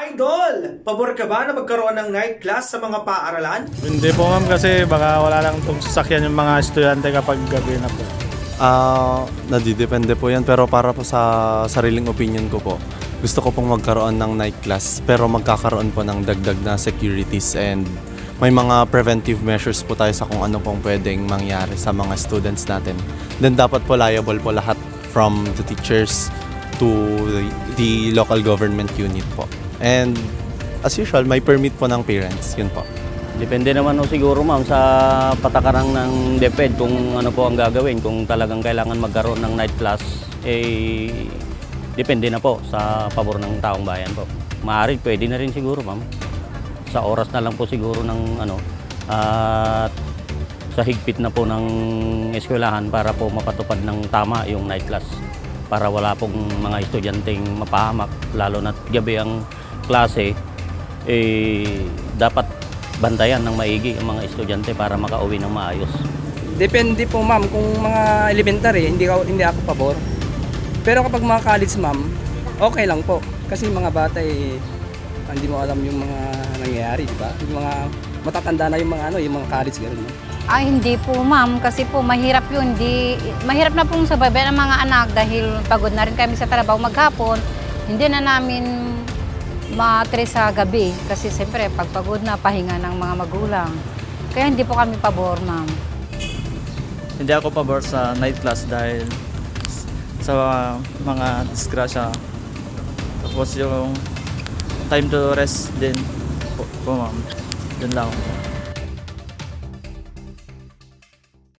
Idol! Pabor ka ba na magkaroon ng night class sa mga paaralan? Hindi po ma'am kasi baka wala lang itong sasakyan yung mga estudyante kapag gabi na po. Ah, nadidepende po yan pero para po sa sariling opinion ko po, gusto ko pong magkaroon ng night class pero magkakaroon po ng dagdag na securities and may mga preventive measures po tayo sa kung ano pong pwedeng mangyari sa mga students natin. Then dapat po liable po lahat from the teachers to the, the local government unit po. And as usual, may permit po ng parents. Yun po. Depende naman o siguro ma'am sa patakarang ng DepEd kung ano po ang gagawin. Kung talagang kailangan magkaroon ng night class, eh depende na po sa pabor ng taong bayan po. Maaari pwede na rin siguro ma'am. Sa oras na lang po siguro ng ano at sa higpit na po ng eskwelahan para po mapatupad ng tama yung night class para wala pong mga estudyanteng mapahamak lalo na gabi ang klase eh dapat bantayan ng maigi ang mga estudyante para makauwi ng maayos. Depende po ma'am kung mga elementary, hindi ako, hindi ako pabor. Pero kapag mga college ma'am, okay lang po. Kasi mga bata eh, hindi mo alam yung mga nangyayari, di ba? Yung mga matatanda na yung mga ano, yung mga college gano'n. no? Ay, hindi po ma'am. Kasi po mahirap yun. Di, mahirap na pong sabayan ng mga anak dahil pagod na rin kami sa trabaho maghapon. Hindi na namin matri sa gabi. Kasi siyempre, pag pagod na, pahinga ng mga magulang. Kaya hindi po kami pabor, ma'am. Hindi ako pabor sa night class dahil sa mga disgrasya. Tapos yung time to rest din po, po ma'am. Yun lang.